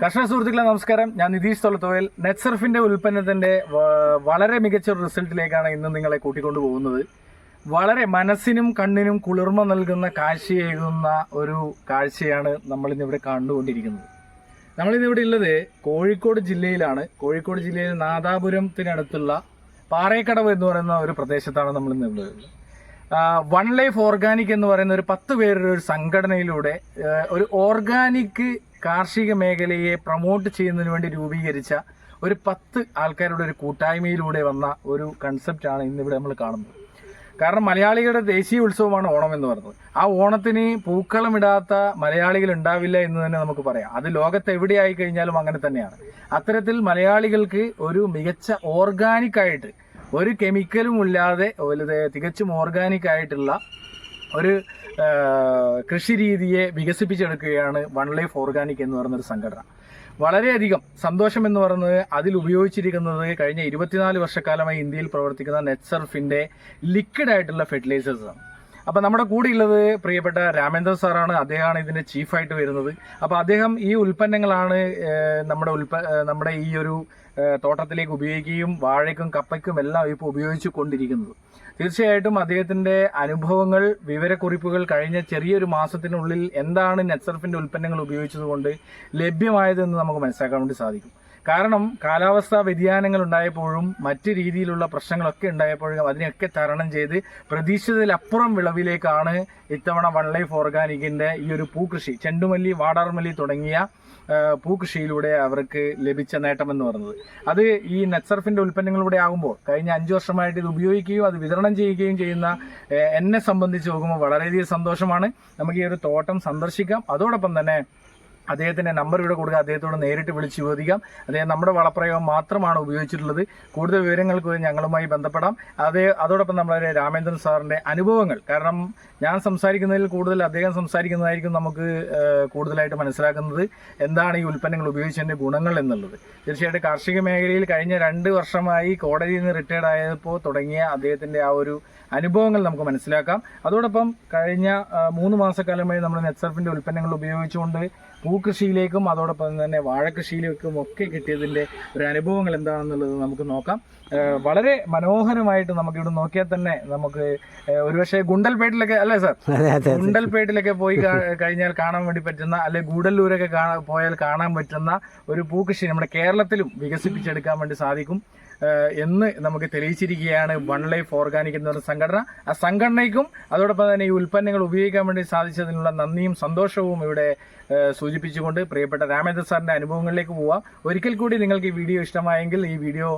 കർഷക സുഹൃത്തുക്കളെ നമസ്കാരം. ഞാൻ നിതീഷ് തൊലത്തോയിൽ നെറ്റ്സർഫിന്റെ ഉൽപ്പന്നത്തിന്റെ വളരെ മികച്ച ഒരു റിസൾട്ടിലേക്കാണ് ഇന്ന് നിങ്ങളെ കൂട്ടിക്കൊണ്ടു പോകുന്നത്. വളരെ മനസ്സിനും കണ്ണിനും കുളിർമ നൽകുന്ന കാഴ്ചയേകുന്ന ഒരു കാഴ്ചയാണ് നമ്മളിന്നിവിടെ കണ്ടുകൊണ്ടിരിക്കുന്നത്. നമ്മളിന്നിവിടെ ഉള്ളത് കോഴിക്കോട് ജില്ലയിലാണ്. കോഴിക്കോട് ജില്ലയിൽ നാദാപുരത്തിനടുത്തുള്ള പാറേക്കടവ് എന്ന് പറയുന്ന ഒരു പ്രദേശത്താണ് നമ്മൾ ഇന്ന് ഉള്ളത് വൺ ലൈഫ് ഓർഗാനിക് എന്ന് പറയുന്ന ഒരു പത്ത് പേരുടെ ഒരു സംഘടനയിലൂടെ ഒരു ഓർഗാനിക് കാർഷിക മേഖലയെ പ്രൊമോട്ട് ചെയ്യുന്നതിന് വേണ്ടി രൂപീകരിച്ച ഒരു പത്ത് ആൾക്കാരുടെ ഒരു കൂട്ടായ്മയിലൂടെ വന്ന ഒരു കൺസെപ്റ്റാണ് ഇന്നിവിടെ നമ്മൾ കാണുന്നത്. കാരണം മലയാളികളുടെ ദേശീയ ഉത്സവമാണ് ഓണം എന്ന് പറയുന്നത് ആ ഓണത്തിന് പൂക്കളമിടാത്ത മലയാളികൾ ഉണ്ടാവില്ല എന്ന് തന്നെ നമുക്ക് പറയാം. അത് ലോകത്ത് എവിടെയായി കഴിഞ്ഞാലും അങ്ങനെ തന്നെയാണ്. അത്തരത്തിൽ മലയാളികൾക്ക് ഒരു മികച്ച ഓർഗാനിക് ആയിട്ട് ഒരു കെമിക്കലും ഇല്ലാതെ തികച്ചും ഓർഗാനിക് ആയിട്ടുള്ള ഒരു കൃഷി രീതിയെ വികസിപ്പിച്ചെടുക്കുകയാണ് വൺ ലൈഫ് ഓർഗാനിക് എന്ന് പറയുന്നൊരു സംഘടന. വളരെയധികം സന്തോഷം എന്ന് പറയുന്നത് അതിൽ ഉപയോഗിച്ചിരിക്കുന്നത് കഴിഞ്ഞ ഇരുപത്തിനാല് വർഷക്കാലമായി ഇന്ത്യയിൽ പ്രവർത്തിക്കുന്ന നെറ്റ്സർഫിന്റെ ലിക്വിഡ് ആയിട്ടുള്ള ഫെർട്ടിലൈസേഴ്സ് ആണ് അപ്പൊ നമ്മുടെ കൂടെ ഉള്ളത് പ്രിയപ്പെട്ട രാമേന്ദ്ര സാറാണ്. അദ്ദേഹമാണ് ഇതിന്റെ ചീഫായിട്ട് വരുന്നത്. അപ്പൊ അദ്ദേഹം ഈ ഉൽപ്പന്നങ്ങളാണ് നമ്മുടെ ഉൽപ്പ നമ്മുടെ ഈ ഒരു തോട്ടത്തിലേക്ക് ഉപയോഗിക്കുകയും വാഴയ്ക്കും കപ്പയ്ക്കും എല്ലാം ഇപ്പോൾ ഉപയോഗിച്ചു കൊണ്ടിരിക്കുന്നത്. തീർച്ചയായിട്ടും അദ്ദേഹത്തിന്റെ അനുഭവങ്ങൾ വിവരക്കുറിപ്പുകൾ കഴിഞ്ഞ ചെറിയൊരു മാസത്തിനുള്ളിൽ എന്താണ് നെറ്റ്സർഫിന്റെ ഉൽപ്പന്നങ്ങൾ ഉപയോഗിച്ചതുകൊണ്ട് ലഭ്യമായതെന്ന് നമുക്ക് മനസ്സിലാക്കാൻ വേണ്ടി സാധിക്കും. കാരണം കാലാവസ്ഥാ വ്യതിയാനങ്ങൾ ഉണ്ടായപ്പോഴും മറ്റ് രീതിയിലുള്ള പ്രശ്നങ്ങളൊക്കെ ഉണ്ടായപ്പോഴും അതിനെയൊക്കെ തരണം ചെയ്ത് പ്രതീക്ഷിച്ചതിലപ്പുറം വിളവിലേക്കാണ് ഇത്തവണ വൺ ലൈഫ് ഓർഗാനിക്കിന്റെ ഈ ഒരു പൂക്കൃഷി ചെണ്ടുമല്ലി വാടാർമല്ലി തുടങ്ങിയ പൂക്കൃഷിയിലൂടെ അവർക്ക് ലഭിച്ച നേട്ടമെന്ന് പറയുന്നത് അത് ഈ നെറ്റ്സർഫിന്റെ ഉൽപ്പന്നങ്ങളിലൂടെ ആകുമ്പോൾ കഴിഞ്ഞ അഞ്ച് വർഷമായിട്ട് ഇത് ഉപയോഗിക്കുകയും അത് വിതരണം ചെയ്യുകയും ചെയ്യുന്ന എന്നെ സംബന്ധിച്ച് നോക്കുമ്പോൾ വളരെയധികം സന്തോഷമാണ്. നമുക്ക് ഈ ഒരു തോട്ടം സന്ദർശിക്കാം. അതോടൊപ്പം തന്നെ അദ്ദേഹത്തിന്റെ നമ്പർ ഇവിടെ കൊടുക്കുക അദ്ദേഹത്തോട് നേരിട്ട് വിളിച്ച് ചോദിക്കാം. അദ്ദേഹം നമ്മുടെ വളപ്രയോഗം മാത്രമാണ് ഉപയോഗിച്ചിട്ടുള്ളത്. കൂടുതൽ വിവരങ്ങൾക്ക് ഞങ്ങളുമായി ബന്ധപ്പെടാം. അതേ അതോടൊപ്പം നമ്മുടെ രാമേന്ദ്രൻ സാറിന്റെ അനുഭവങ്ങൾ. കാരണം ഞാൻ സംസാരിക്കുന്നതിൽ കൂടുതൽ അദ്ദേഹം സംസാരിക്കുന്നതായിരിക്കും നമുക്ക് കൂടുതലായിട്ട് മനസ്സിലാക്കുന്നത്. എന്താണ് ഈ ഉൽപ്പന്നങ്ങൾ ഉപയോഗിച്ചതിന്റെ ഗുണങ്ങൾ എന്നുള്ളത്. തീർച്ചയായിട്ടും കാർഷിക മേഖലയിൽ കഴിഞ്ഞ രണ്ട് വർഷമായി കോടതിയിൽ നിന്ന് റിട്ടയർഡ് ആയപ്പോൾ തുടങ്ങിയ അദ്ദേഹത്തിന്റെ ആ ഒരു അനുഭവങ്ങൾ നമുക്ക് മനസ്സിലാക്കാം. അതോടൊപ്പം കഴിഞ്ഞ മൂന്ന് മാസക്കാലമായി നമ്മൾ നെറ്റ്സർഫിന്റെ ഉൽപ്പന്നങ്ങൾ ഉപയോഗിച്ചുകൊണ്ട് പൂക്കൃഷിയിലേക്കും അതോടൊപ്പം തന്നെ വാഴക്കൃഷിയിലേക്കും ഒക്കെ കിട്ടിയതിന്റെ ഒരു അനുഭവങ്ങൾ എന്താണെന്നുള്ളത് നമുക്ക് നോക്കാം. വളരെ മനോഹരമായിട്ട് നമുക്ക് ഇവിടെ നോക്കിയാൽ തന്നെ നമുക്ക് ഒരുപക്ഷെ ഗുണ്ടൽപേട്ടിലൊക്കെ അല്ലേ സാർ? ഗുണ്ടൽപേട്ടിലൊക്കെ പോയി കഴിഞ്ഞാൽ കാണാൻ വേണ്ടി പറ്റുന്ന അല്ലെ ഗൂഡല്ലൂരൊക്കെ കാണാൻ പോയാൽ കാണാൻ പറ്റുന്ന ഒരു പൂക്കൃഷി നമ്മുടെ കേരളത്തിലും വികസിപ്പിച്ചെടുക്കാൻ വേണ്ടി സാധിക്കും. എന്ന് നമുക്ക് തെളിയിച്ചിരിക്കുകയാണ് വൺ ലൈഫ് ഓർഗാനിക് എന്ന് സംഘടന. ആ സംഘടനയ്ക്കും അതോടൊപ്പം തന്നെ ഈ ഉൽപ്പന്നങ്ങൾ ഉപയോഗിക്കാൻ വേണ്ടി സാധിച്ചതിനുള്ള നന്ദിയും സന്തോഷവും ഇവിടെ ഏഹ് സൂചിപ്പിച്ചുകൊണ്ട് പ്രിയപ്പെട്ട രാമേന്ദ്ര സാറിന്റെ അനുഭവങ്ങളിലേക്ക് പോവാം. ഒരിക്കൽ കൂടി നിങ്ങൾക്ക് ഈ വീഡിയോ ഇഷ്ടമായെങ്കിൽ ഈ വീഡിയോ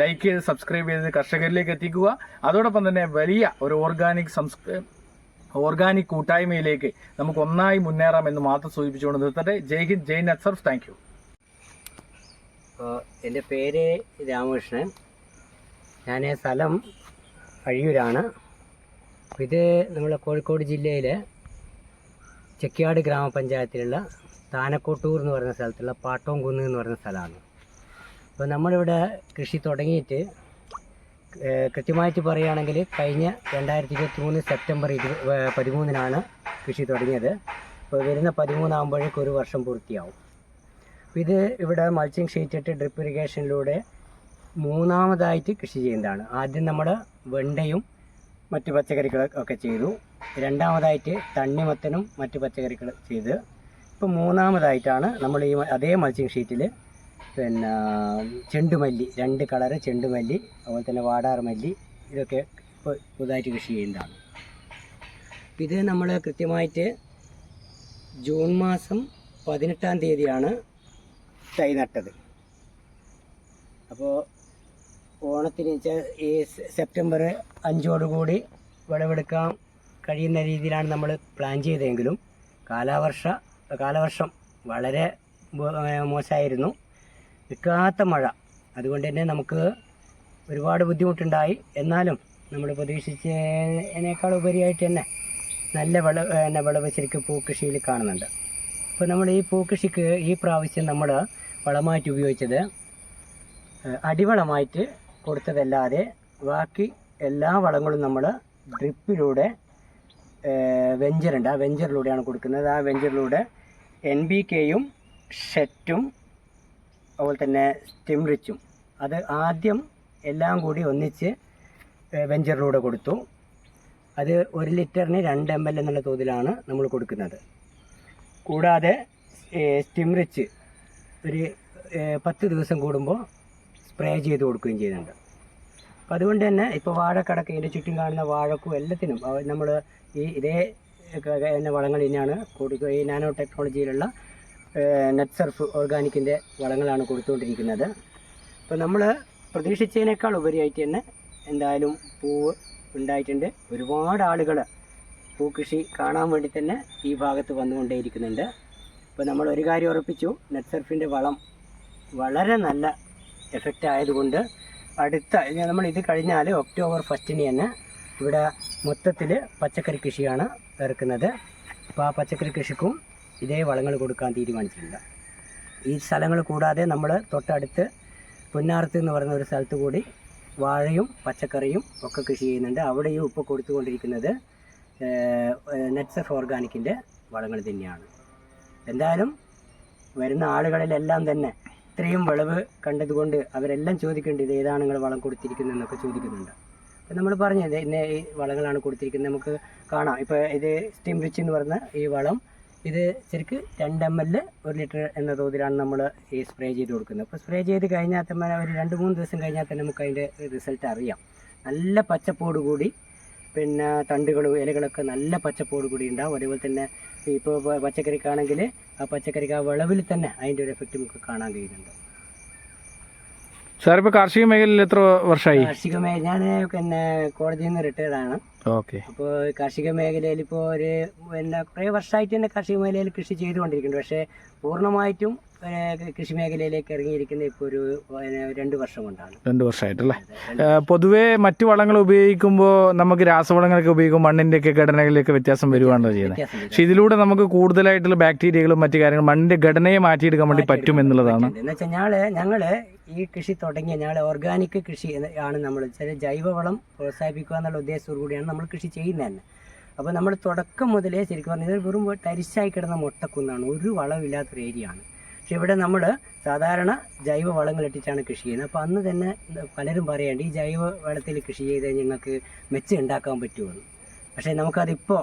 ലൈക്ക് ചെയ്ത് സബ്സ്ക്രൈബ് ചെയ്ത് കർഷകരിലേക്ക് എത്തിക്കുക. അതോടൊപ്പം തന്നെ വലിയ ഒരു ഓർഗാനിക് സംസ്ക ഓർഗാനിക് കൂട്ടായ്മയിലേക്ക് നമുക്ക് ഒന്നായി മുന്നേറാം എന്ന് മാത്രം സൂചിപ്പിച്ചുകൊണ്ട് നിർത്തട്ടെ. Jai Hind Jai Netsurf thank you എന്റെ പേര് രാമകൃഷ്ണൻ. ഞാൻ സ്ഥലം അഴിയൂരാണ്. ഇത് നമ്മളെ കോഴിക്കോട് ജില്ലയിലെ ചെക്കിയാട് ഗ്രാമപഞ്ചായത്തിലുള്ള താനക്കോട്ടൂർ എന്ന് പറയുന്ന സ്ഥലത്തുള്ള പാട്ടോംകുന്ന് എന്ന് പറയുന്ന സ്ഥലമാണ്. അപ്പോൾ നമ്മളിവിടെ കൃഷി തുടങ്ങിയിട്ട് കൃത്യമായിട്ട് പറയുകയാണെങ്കിൽ കഴിഞ്ഞ രണ്ടായിരത്തി ഇരുപത്തി മൂന്ന് സെപ്റ്റംബർ ഇരു പതിമൂന്നിനാണ് കൃഷി തുടങ്ങിയത്. അപ്പോൾ വരുന്ന പതിമൂന്നാകുമ്പോഴേക്കും ഒരു വർഷം പൂർത്തിയാവും. ഇത് ഇവിടെ മൾച്ചിങ് ഷീറ്റ് ഡ്രിപ്പ് ഇറിഗേഷനിലൂടെ മൂന്നാമതായിട്ട് കൃഷി ചെയ്യുന്നതാണ്. ആദ്യം നമ്മൾ വെണ്ടയും മറ്റു പച്ചക്കറികളും ഒക്കെ ചെയ്തു. രണ്ടാമതായിട്ട് തണ്ണിമത്തനും മറ്റു പച്ചക്കറികൾ ചെയ്ത്. ഇപ്പോൾ മൂന്നാമതായിട്ടാണ് നമ്മൾ ഈ അതേ മൾച്ചിങ് ഷീറ്റിൽ പിന്നെ ചെണ്ടുമല്ലി രണ്ട് കളറ് ചെണ്ടുമല്ലി അതുപോലെ തന്നെ വാടാർ മല്ലി ഇതൊക്കെ ഇപ്പോൾ പുതുതായിട്ട് കൃഷി ചെയ്യുന്നതാണ്. ഇത് നമ്മൾ കൃത്യമായിട്ട് ജൂൺ മാസം പതിനെട്ടാം തീയതിയാണ് തൈ നട്ടത്. അപ്പോൾ ഓണത്തിന് ഈ സെപ്റ്റംബർ അഞ്ചോടുകൂടി വിളവെടുക്കാൻ കഴിയുന്ന രീതിയിലാണ് നമ്മൾ പ്ലാൻ ചെയ്തതെങ്കിലും കാലാവർഷ കാലവർഷം വളരെ മോശമായിരുന്നു. നിൽക്കാത്ത മഴ. അതുകൊണ്ട് തന്നെ നമുക്ക് ഒരുപാട് ബുദ്ധിമുട്ടുണ്ടായി. എന്നാലും നമ്മൾ പ്രതീക്ഷിച്ചതിനേക്കാൾ ഉപരിയായിട്ട് തന്നെ നല്ല വിള പിന്നെ വിളവ് ശരിക്കും പൂക്കൃഷിയിൽ കാണുന്നുണ്ട്. അപ്പോൾ നമ്മൾ ഈ പൂക്കൃഷിക്ക് ഈ പ്രാവശ്യം നമ്മൾ വളമായിട്ട് ഉപയോഗിച്ചത് അടിവളമായിട്ട് കൊടുത്തതല്ലാതെ ബാക്കി എല്ലാ വളങ്ങളും നമ്മൾ ഡ്രിപ്പിലൂടെ വെഞ്ചറുണ്ട്. ആ വെഞ്ചറിലൂടെയാണ് കൊടുക്കുന്നത്. ആ വെഞ്ചറിലൂടെ എൻ ബി കെയും ഷെറ്റും അതുപോലെ തന്നെ സ്റ്റിം റിച്ചും അത് ആദ്യം എല്ലാം കൂടി ഒന്നിച്ച് വെഞ്ചറിലൂടെ കൊടുത്തു. അത് ഒരു ലിറ്ററിന് രണ്ട് എം എൽ എന്നുള്ള തോതിലാണ് നമ്മൾ കൊടുക്കുന്നത്. കൂടാതെ സ്റ്റിംറിച്ച് സ്റ്റിം റിച്ച് ഒരു പത്ത് ദിവസം കൂടുമ്പോൾ സ്പ്രേ ചെയ്ത് കൊടുക്കുകയും ചെയ്യുന്നുണ്ട്. അപ്പം അതുകൊണ്ട് തന്നെ ഇപ്പോൾ വാഴക്കടക്ക് ഇതിന്റെ ചുറ്റും കാണുന്ന വാഴക്കും എല്ലാത്തിനും നമ്മൾ ഈ ഇതേ എന്ന വളങ്ങൾ തന്നെയാണ് കൊടുക്കുക ഈ നാനോ ടെക്നോളജിയിലുള്ള നെറ്റ് സർഫ് ഓർഗാനിക്കിന്റെ വളങ്ങളാണ് കൊടുത്തുകൊണ്ടിരിക്കുന്നത്. അപ്പോൾ നമ്മൾ പ്രതീക്ഷിച്ചതിനേക്കാൾ ഉപരിയായിട്ട് തന്നെ എന്തായാലും പൂവ് ഉണ്ടായിട്ടുണ്ട്. ഒരുപാട് ആളുകൾ പൂക്കൃഷി കാണാൻ വേണ്ടി തന്നെ ഈ ഭാഗത്ത് വന്നുകൊണ്ടേയിരിക്കുന്നുണ്ട്. അപ്പോൾ നമ്മൾ ഒരു കാര്യം ഉറപ്പിച്ചു നെറ്റ് സർഫിന്റെ വളം വളരെ നല്ല എഫക്റ്റ് ആയതുകൊണ്ട് അടുത്ത നമ്മൾ ഇത് കഴിഞ്ഞാൽ ഒക്ടോബർ ഫസ്റ്റിന് തന്നെ ഇവിടെ മൊത്തത്തിൽ പച്ചക്കറി കൃഷിയാണ് ഇറക്കുന്നത്. അപ്പോൾ ആ പച്ചക്കറി കൃഷിക്കും ഇതേ വളങ്ങൾ കൊടുക്കാൻ തീരുമാനിച്ചിട്ടുണ്ട്. ഈ സ്ഥലങ്ങൾ കൂടാതെ നമ്മൾ തൊട്ടടുത്ത് പുന്നാർത്ത് എന്ന് പറയുന്ന ഒരു സ്ഥലത്ത് കൂടി വാഴയും പച്ചക്കറിയും ഒക്കെ കൃഷി ചെയ്യുന്നുണ്ട്. അവിടെയും ഇപ്പോൾ കൊടുത്തുകൊണ്ടിരിക്കുന്നത് നെറ്റ്സ് ഓഫ് ഓർഗാനിക്കിന്റെ വളങ്ങൾ തന്നെയാണ്. എന്തായാലും വരുന്ന ആളുകളിലെല്ലാം തന്നെ ഇത്രയും വിളവ് കണ്ടതുകൊണ്ട് അവരെല്ലാം ചോദിക്കുന്നുണ്ട് ഇത് ഏതാണ് നിങ്ങൾ വളം കൊടുത്തിരിക്കുന്നതെന്നൊക്കെ ചോദിക്കുന്നുണ്ട്. നമ്മൾ പറഞ്ഞത് ഇന്ന ഈ വളങ്ങളാണ് കൊടുത്തിരിക്കുന്നത്. നമുക്ക് കാണാം. ഇപ്പോൾ ഇത് സ്റ്റീം റിച്ച് എന്ന് പറഞ്ഞ ഈ വളം ഇത് ശരിക്ക് രണ്ട് എം എൽ ഒരു ലിറ്റർ എന്ന തോതിലാണ് നമ്മൾ ഈ സ്പ്രേ ചെയ്ത് കൊടുക്കുന്നത്. അപ്പോൾ സ്പ്രേ ചെയ്ത് കഴിഞ്ഞാൽ തന്നെ ഒരു രണ്ട് മൂന്ന് ദിവസം കഴിഞ്ഞാൽ തന്നെ നമുക്ക് അതിന്റെ റിസൾട്ട് അറിയാം. നല്ല പച്ചപ്പോട് കൂടി പിന്നെ തണ്ടുകളും ഇലകളൊക്കെ നല്ല പച്ചപ്പോട് കൂടി ഉണ്ടാവും. അതേപോലെ തന്നെ ഇപ്പോൾ പച്ചക്കറിക്കാണെങ്കിൽ ആ പച്ചക്കറിക്ക് ആ വിളവിൽ തന്നെ അതിന്റെ ഒരു എഫക്റ്റ് നമുക്ക് കാണാൻ കഴിയുന്നുണ്ട്. സാർ ഇപ്പോൾ കാർഷിക മേഖലയിൽ എത്ര വർഷമായി കാർഷിക മേഖല ഞാൻ പിന്നെ കോടതിയിൽ നിന്ന് റിട്ടയർഡ് ആണ്. ഓക്കെ. അപ്പോൾ കാർഷിക മേഖലയിൽ ഇപ്പോൾ ഒരു പിന്നെ കുറേ വർഷമായിട്ട് തന്നെ കാർഷിക മേഖലയിൽ കൃഷി ചെയ്തുകൊണ്ടിരിക്കുന്നുണ്ട്. പക്ഷേ പൂർണമായിട്ടും കൃഷി മേഖലയിലേക്ക് ഇറങ്ങിയിരിക്കുന്ന ഇപ്പോൾ ഒരു രണ്ട് വർഷം കൊണ്ടാണ്. രണ്ട് വർഷമായിട്ടല്ലേ പൊതുവെ പൊതുവേ മറ്റു വളങ്ങൾ ഉപയോഗിക്കുമ്പോൾ നമുക്ക് രാസവളങ്ങളൊക്കെ ഉപയോഗിക്കുമ്പോൾ മണ്ണിന്റെ ഒക്കെ ഘടനകളിലൊക്കെ വ്യത്യാസം വരുവാണല്ലോ ചെയ്യുന്നത്. പക്ഷേ ഇതിലൂടെ നമുക്ക് കൂടുതലായിട്ടുള്ള ബാക്ടീരിയകളും മറ്റു കാര്യങ്ങളും മണ്ണിന്റെ ഘടനയെ മാറ്റിയെടുക്കാൻ വേണ്ടി പറ്റും എന്നുള്ളതാണ്. എന്ന് വെച്ചാൽ ഞങ്ങൾ ഞങ്ങൾ ഈ കൃഷി തുടങ്ങിയ ഞങ്ങൾ ഓർഗാനിക് കൃഷി ആണ് നമ്മൾ ചില ജൈവവളം പ്രോത്സാഹിപ്പിക്കുക എന്നുള്ള ഉദ്ദേശത്തോടു കൂടിയാണ് നമ്മൾ കൃഷി ചെയ്യുന്നത് തന്നെ. അപ്പോൾ നമ്മൾ തുടക്കം മുതലേ ശരിക്കും പറഞ്ഞാൽ ഇത് വെറും തരിശായി കിടന്ന മുട്ടക്കുന്നാണ്. ഒരു വളമില്ലാത്തൊരു ഏരിയ ആണ്. പക്ഷെ ഇവിടെ നമ്മൾ സാധാരണ ജൈവ വളങ്ങളിട്ടിട്ടാണ് കൃഷി ചെയ്യുന്നത്. അപ്പോൾ അന്ന് തന്നെ പലരും പറയാണ്ട് ഈ ജൈവ വളത്തിൽ കൃഷി ചെയ്താൽ ഞങ്ങൾക്ക് മെച്ചം ഉണ്ടാക്കാൻ പറ്റുമെന്ന്. പക്ഷേ നമുക്കതിപ്പോൾ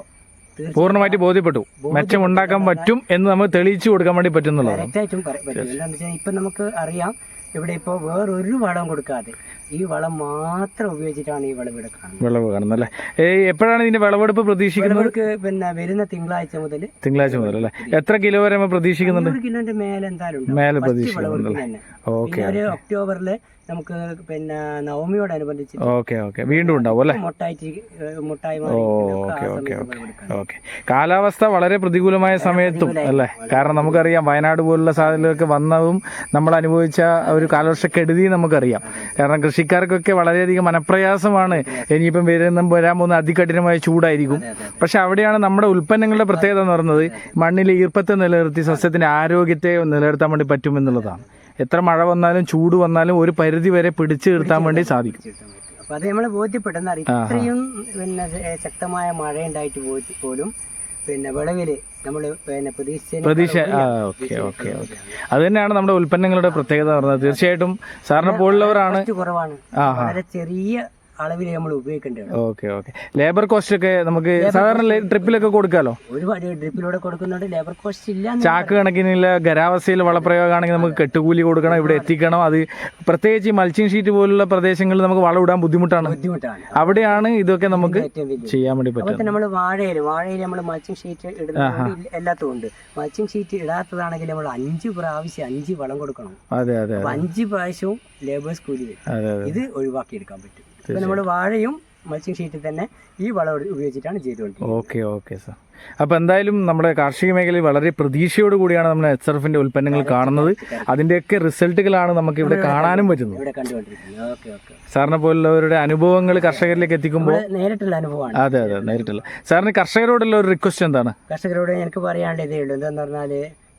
പൂർണമായിട്ട് ബോധ്യപ്പെട്ടു. മെച്ചം ഉണ്ടാക്കാൻ പറ്റും എന്ന് നമുക്ക് തെളിയിച്ചു കൊടുക്കാൻ വേണ്ടി പറ്റുന്നുള്ളതാണ്. ഡയറക്റ്റായിട്ടും പറ്റും. എന്താണെന്ന് വെച്ചാൽ ഇപ്പം നമുക്ക് അറിയാം ഇവിടെ ഇപ്പോൾ വേറൊരു വളം കൊടുക്കാതെ ഈ വളം മാത്രം ഉപയോഗിച്ചിട്ടാണ് ഈ വിളവ് ഇവിടെ കാണുന്നത്. വിളവ് കാണുന്നത് അല്ലേ എപ്പോഴാണ് ഇതിന്റെ വിളവെടുപ്പ് പ്രതീക്ഷിക്കുന്നത്? നമുക്ക് പിന്നെ വരുന്ന തിങ്കളാഴ്ച മുതൽ തിങ്കളാഴ്ച മുതൽ അല്ലേ? എത്ര കിലോ വരെ നമ്മൾ പ്രതീക്ഷിക്കുന്നുണ്ട്? നൂറ് കിലോന്റെ മേലെ എന്തായാലും ഉണ്ടാവും. മേലെ First പ്രതീക്ഷിക്കുന്നുണ്ട് വിളവെടുപ്പിന് തന്നെ. ഓക്കെ പിന്നെ ഒരു ഒക്ടോബറിൽ നമുക്ക് പിന്നെ നവമിയോടനുബന്ധിച്ച് ഓക്കെ ഓക്കെ. വീണ്ടും ഉണ്ടാവും അല്ലേ? മുട്ടായി മുട്ടായി മാറി ആ ഓക്കെ ഓക്കെ സമയത്ത് ഓക്കെ. ഓക്കെ. കാലാവസ്ഥ വളരെ പ്രതികൂലമായ സമയത്തും അല്ലേ? കാരണം നമുക്കറിയാം വയനാട് പോലുള്ള സാധനങ്ങളൊക്കെ വന്നതും നമ്മൾ അനുഭവിച്ച ഒരു കാലവർഷക്കെടുതി നമുക്കറിയാം. കാരണം കൃഷിക്കാർക്കൊക്കെ വളരെയധികം മനപ്രയാസമാണ്. ഇനിയിപ്പം വരുന്ന വരാൻ പോകുന്ന അതികഠിനമായ ചൂടായിരിക്കും. പക്ഷെ അവിടെയാണ് നമ്മുടെ ഉൽപ്പന്നങ്ങളുടെ പ്രത്യേകത എന്ന് പറയുന്നത് മണ്ണിലെ ഈർപ്പത്തെ നിലനിർത്തി സസ്യത്തിന്റെ ആരോഗ്യത്തെ നിലനിർത്താൻ വേണ്ടി പറ്റുമെന്നുള്ളതാണ്. എത്ര മഴ വന്നാലും ചൂട് വന്നാലും ഒരു പരിധി വരെ പിടിച്ചു നിർത്താൻ വേണ്ടി സാധിക്കും. അപ്പോൾ അത് നമ്മൾ ബോധ്യപ്പെടുന്ന ഇത്രയും പിന്നെ ശക്തമായ മഴ ഉണ്ടായിട്ട് പോലും പിന്നെ വിളവിൽ നമ്മൾ പിന്നെ പ്രതീക്ഷിച്ചതിനേക്കാൾ പ്രതീക്ഷ ആ ഓക്കെ ഓക്കെ ഓക്കെ. അത് തന്നെയാണ് നമ്മുടെ ഉൽപ്പന്നങ്ങളുടെ പ്രത്യേകത പറഞ്ഞത്. തീർച്ചയായിട്ടും സാറിനെ പോലുള്ളവരാണ് കുറവാണ്. ആ വളരെ ചെറിയ അളവിൽ നമ്മൾ ഉപയോഗിക്കേണ്ടത് ഓക്കെ ഓക്കെ. ലേബർ കോസ്റ്റ് ഒക്കെ നമുക്ക് സാധാരണ ട്രിപ്പിലൊക്കെ കൊടുക്കാലോ? ഒരുപാട് ട്രിപ്പിലൂടെ കൊടുക്കുന്നുണ്ട്. ലേബർ കോസ്റ്റ് ഇല്ല ചാക്ക് കണക്കിനുള്ള ഖരാവസ്ഥയിൽ വളപ്രയോഗമാണെങ്കിൽ നമുക്ക് കെട്ടുകൂലി കൊടുക്കണം ഇവിടെ എത്തിക്കണം. അത് പ്രത്യേകിച്ച് മൾച്ചിങ് ഷീറ്റ് പോലുള്ള പ്രദേശങ്ങളിൽ നമുക്ക് വളം ഇടാൻ ബുദ്ധിമുട്ടാണ്. ബുദ്ധിമുട്ടാണ്. അവിടെയാണ് ഇതൊക്കെ നമുക്ക് ചെയ്യാൻ വേണ്ടി പറ്റും നമ്മൾ വാഴയിൽ വാഴയിൽ നമ്മൾ മൾച്ചിങ് ഷീറ്റ് ഇടുന്നുണ്ട് എല്ലാത്തും ഉണ്ട് മൾച്ചിങ് ഷീറ്റ് ഇടാത്തതാണെങ്കിൽ നമ്മൾ അഞ്ച് പ്രാവശ്യം അഞ്ച് വളം കൊടുക്കണം. അതെ അതെ അഞ്ച് പ്രാവശ്യവും ലേബേഴ്സ് കൂലി ഇത് ഒഴിവാക്കിയെടുക്കാൻ പറ്റും. ഇപ്പൊ നമ്മൾ വാഴയും മൾച്ചിങ് ഷീറ്റിൽ തന്നെ ഈ വളം ഉപയോഗിച്ചിട്ടാണ് ചെയ്തുകൊണ്ടിരിക്കുന്നത്. Okay okay sir. അപ്പോൾ എന്തായാലും നമ്മുടെ കാർഷിക മേഖലയിൽ വളരെ പ്രതീക്ഷയോട് കൂടിയാണ് നമ്മൾ എച്ച് എഫിന്റെ ഉൽപ്പന്നങ്ങൾ കാണുന്നത്. അതിന്റെയൊക്കെ റിസൾട്ടുകളാണ് നമുക്ക് ഇവിടെ കാണാനും പറ്റുന്നത്. സാറിനെ പോലുള്ളവരുടെ അനുഭവങ്ങൾ കർഷകരിലേക്ക് എത്തിക്കുമ്പോൾ നേരിട്ടുള്ള അനുഭവമാണ്. അതെ അതെ നേരിട്ടുള്ള. സാറിന് കർഷകരോടുള്ള ഒരു റിക്വസ്റ്റ് എന്താണ്? കർഷകരോട് എനിക്ക് പറയാനുള്ള ഇതേ ഉള്ളൂ. എന്താന്ന് പറഞ്ഞാൽ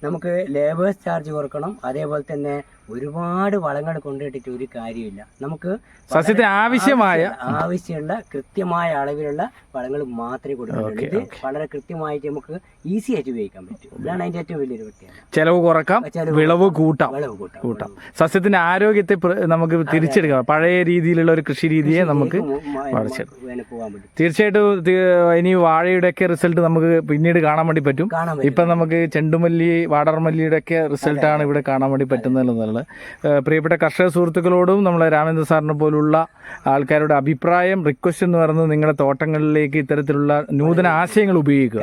നമുക്ക് ലേബേഴ്സ് ചാർജ് കുറക്കണം. അതേപോലെ തന്നെ ഒരുപാട് വളങ്ങൾ കൊണ്ടിട്ടിട്ട് ഒരു കാര്യമില്ല. നമുക്ക് സസ്യത്തെ ആവശ്യമായ ആവശ്യമുള്ള- കൃത്യമായ അളവിലുള്ള വളങ്ങൾ മാത്രമേ കൊടുക്കുന്നുള്ളൂ ഇത് വളരെ കൃത്യമായിട്ട് നമുക്ക് ഈസി ആയിട്ട് ഉപയോഗിക്കാൻ പറ്റും. ഇതാണ് അതിന്റെ ഏറ്റവും വലിയൊരു പ്രത്യേകത ചെലവ് കുറക്കാം വിളവ് കൂട്ടാം. വിളവ് കൂട്ടാം. സസ്യത്തിന്റെ ആരോഗ്യത്തെ നമുക്ക് തിരിച്ചെടുക്കാം. പഴയ രീതിയിലുള്ള ഒരു കൃഷി രീതിയെ നമുക്ക് തീർച്ചയായിട്ടും ഇനി വാഴയുടെ ഒക്കെ റിസൾട്ട് നമുക്ക് പിന്നീട് കാണാൻ വേണ്ടി പറ്റും. ഇപ്പൊ നമുക്ക് ചെണ്ടുമല്ലി വാടർമല്ലിയുടെ ഒക്കെ റിസൾട്ടാണ് ഇവിടെ കാണാൻ വേണ്ടി പറ്റുന്നത് പ്രിയപ്പെട്ട കർഷക സുഹൃത്തുക്കളോടും നമ്മൾ രാമേന്ദ്ര സാറിനെ പോലുള്ള ആൾക്കാരുടെ അഭിപ്രായം റിക്വസ്റ്റ് എന്ന് പറയുന്നത് നിങ്ങളുടെ തോട്ടങ്ങളിലേക്ക് ഇത്തരത്തിലുള്ള നൂതന ആശയങ്ങൾ ഉപയോഗിക്കുക.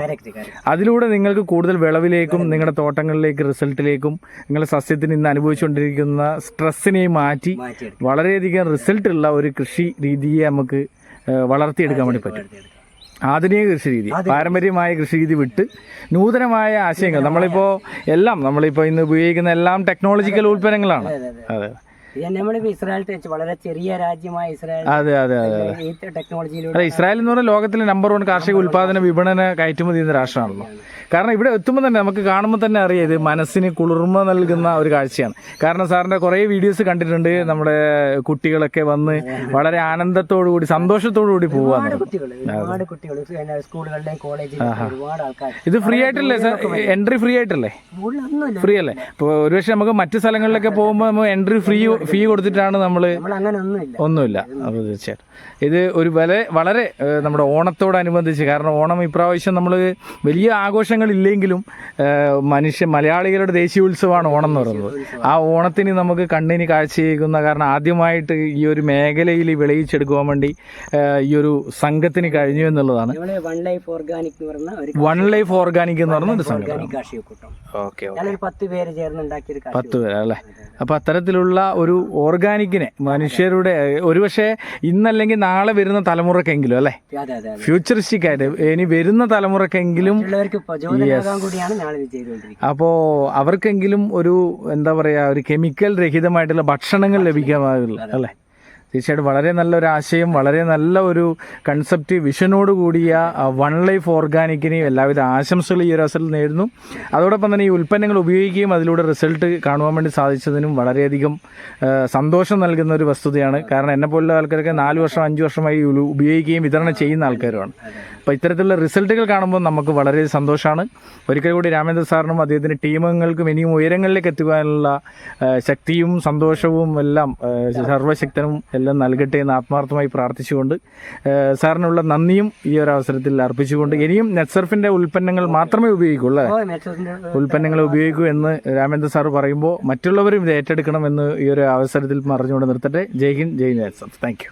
അതിലൂടെ നിങ്ങൾക്ക് കൂടുതൽ വിളവിലേക്കും നിങ്ങളുടെ തോട്ടങ്ങളിലേക്ക് റിസൾട്ടിലേക്കും നിങ്ങളുടെ സസ്യത്തിന് ഇന്ന് അനുഭവിച്ചുകൊണ്ടിരിക്കുന്ന സ്ട്രെസ്സിനെ മാറ്റി വളരെയധികം റിസൾട്ടുള്ള ഒരു കൃഷി രീതിയെ നമുക്ക് വളർത്തിയെടുക്കാൻ വേണ്ടി പറ്റും. ആധുനിക കൃഷി രീതി പാരമ്പര്യമായ കൃഷി രീതി വിട്ട് നൂതനമായ ആശയങ്ങൾ. നമ്മളിപ്പോൾ എല്ലാം നമ്മളിപ്പോൾ ഇന്ന് ഉപയോഗിക്കുന്ന എല്ലാം ടെക്നോളജിക്കൽ ഉൽപ്പന്നങ്ങളാണ്. അതെ, നമ്മളിപ്പോ ഇസ്രായേൽ വളരെ ചെറിയ രാജ്യമായ ഇസ്രായേൽ അതെ അതെ അതെ ഈ ടെക്നോളജിയിലൂടെ അതെ ഇസ്രായേൽ എന്ന് പറഞ്ഞാൽ ലോകത്തിലെ നമ്പർ വൺ കാർഷിക ഉൽപാദന വിപണന കയറ്റുമതി ചെയ്യുന്ന രാഷ്ട്രമാണല്ലോ. കാരണം ഇവിടെ എത്തുമ്പോൾ തന്നെ നമുക്ക് കാണുമ്പോൾ തന്നെ അറിയാം ഇത് മനസ്സിന് കുളിർമ നൽകുന്ന ഒരു കാഴ്ചയാണ്. കാരണം സാറിന്റെ കുറേ വീഡിയോസ് കണ്ടിട്ടുണ്ട് നമ്മുടെ കുട്ടികളൊക്കെ വന്ന് വളരെ ആനന്ദത്തോടു കൂടി സന്തോഷത്തോടു കൂടി പോവാണ് ഒരുപാട് കുട്ടികൾ സ്കൂളുകളിലെയും ആൾക്കാർ ഇത് ഫ്രീ ആയിട്ടല്ലേ സാർ എൻട്രി ഫ്രീ ആയിട്ടല്ലേ? ഫ്രീ അല്ലേ? ഇപ്പോൾ ഒരുപക്ഷെ നമുക്ക് മറ്റു സ്ഥലങ്ങളിലൊക്കെ പോകുമ്പോൾ നമ്മൾ എൻട്രി ഫ്രീ ഫീ കൊടുത്തിട്ടാണ് നമ്മൾ ഒന്നുമില്ല. അപ്പോൾ തീർച്ചയായിട്ടും. ഇത് ഒരു വില വളരെ നമ്മുടെ ഓണത്തോടനുബന്ധിച്ച് കാരണം ഓണം ഇപ്രാവശ്യം നമ്മൾ വലിയ ആഘോഷങ്ങളില്ലെങ്കിലും മനുഷ്യ മലയാളികളുടെ ദേശീയ ഉത്സവമാണ് ഓണം എന്ന് പറയുന്നത്. ആ ഓണത്തിന് നമുക്ക് കണ്ണിന് കാഴ്ചയേക്കുന്ന കാരണം ആദ്യമായിട്ട് ഈ ഒരു മേഖലയിൽ വിളയിച്ചെടുക്കുവാൻ വേണ്ടി ഈ ഒരു സംഘത്തിന് കഴിഞ്ഞു എന്നുള്ളതാണ്. വൺ ലൈഫ് ഓർഗാനിക് എന്ന് പറഞ്ഞ ഒരു വൺ ലൈഫ് ഓർഗാനിക് എന്ന് പറഞ്ഞ ഒരു സംഘം ഓക്കെ പത്ത് പേര് ചേർന്ന് പത്ത് പേര് അല്ലേ? അപ്പോൾ അത്തരത്തിലുള്ള ഒരു ഓർഗാനിക്കിനെ മനുഷ്യരുടെ ഒരുപക്ഷെ ഇന്നല്ലെങ്കിൽ നാളെ വരുന്ന തലമുറക്കെങ്കിലും അല്ലേ? ഫ്യൂച്ചറിസ്റ്റിക് ആയിട്ട് ഇനി വരുന്ന തലമുറക്കെങ്കിലും അപ്പോൾ അവർക്കെങ്കിലും ഒരു എന്താ പറയാ ഒരു കെമിക്കൽ രഹിതമായിട്ടുള്ള ഭക്ഷണങ്ങൾ ലഭിക്കാമാകില്ല അല്ലേ? തീർച്ചയായിട്ടും വളരെ നല്ലൊരു ആശയം വളരെ നല്ല ഒരു കൺസെപ്റ്റ് വിഷനോട് കൂടിയ വൺ ലൈഫ് ഓർഗാനിക്കിന് എല്ലാവിധ ആശംസകൾ ഈ ഒരു അവസരത്തിൽ നേരുന്നു. അതോടൊപ്പം തന്നെ ഈ ഉൽപ്പന്നങ്ങൾ ഉപയോഗിക്കുകയും അതിലൂടെ റിസൾട്ട് കാണുവാൻ വേണ്ടി സാധിച്ചതിനും വളരെയധികം സന്തോഷം നൽകുന്ന ഒരു വസ്തുതയാണ്. കാരണം എന്നെ പോലുള്ള ആൾക്കാരൊക്കെ നാല് വർഷം അഞ്ച് വർഷമായി ഉപയോഗിക്കുകയും വിതരണം ചെയ്യുന്ന ആൾക്കാരുമാണ്. അപ്പോൾ ഇത്തരത്തിലുള്ള റിസൾട്ടുകൾ കാണുമ്പോൾ നമുക്ക് വളരെ സന്തോഷമാണ് ഒരിക്കൽ കൂടി രാമേന്ദ്ര സാറിനും അദ്ദേഹത്തിന്റെ ടീമുകൾക്കും ഇനിയും ഉയരങ്ങളിലേക്ക് എത്തുവാനുള്ള ശക്തിയും സന്തോഷവും എല്ലാം സർവശക്തനും എല്ലാം നൽകട്ടെ എന്ന് ആത്മാർത്ഥമായി പ്രാർത്ഥിച്ചുകൊണ്ട് സാറിനുള്ള നന്ദിയും ഈ ഒരു അവസരത്തിൽ അർപ്പിച്ചുകൊണ്ട് ഇനിയും നെറ്റ്സർഫിന്റെ ഉൽപ്പന്നങ്ങൾ മാത്രമേ ഉപയോഗിക്കുള്ളൂ ഉൽപ്പന്നങ്ങൾ ഉപയോഗിക്കൂ എന്ന് രാമേന്ദ്ര സാർ പറയുമ്പോൾ മറ്റുള്ളവരും ഇത് ഏറ്റെടുക്കണമെന്ന് ഈ ഒരു അവസരത്തിൽ പറഞ്ഞുകൊണ്ട് നിർത്തട്ടെ. ജയ് ഹിന്ദ് ജയ് നെറ്റ്സർഫ്. താങ്ക്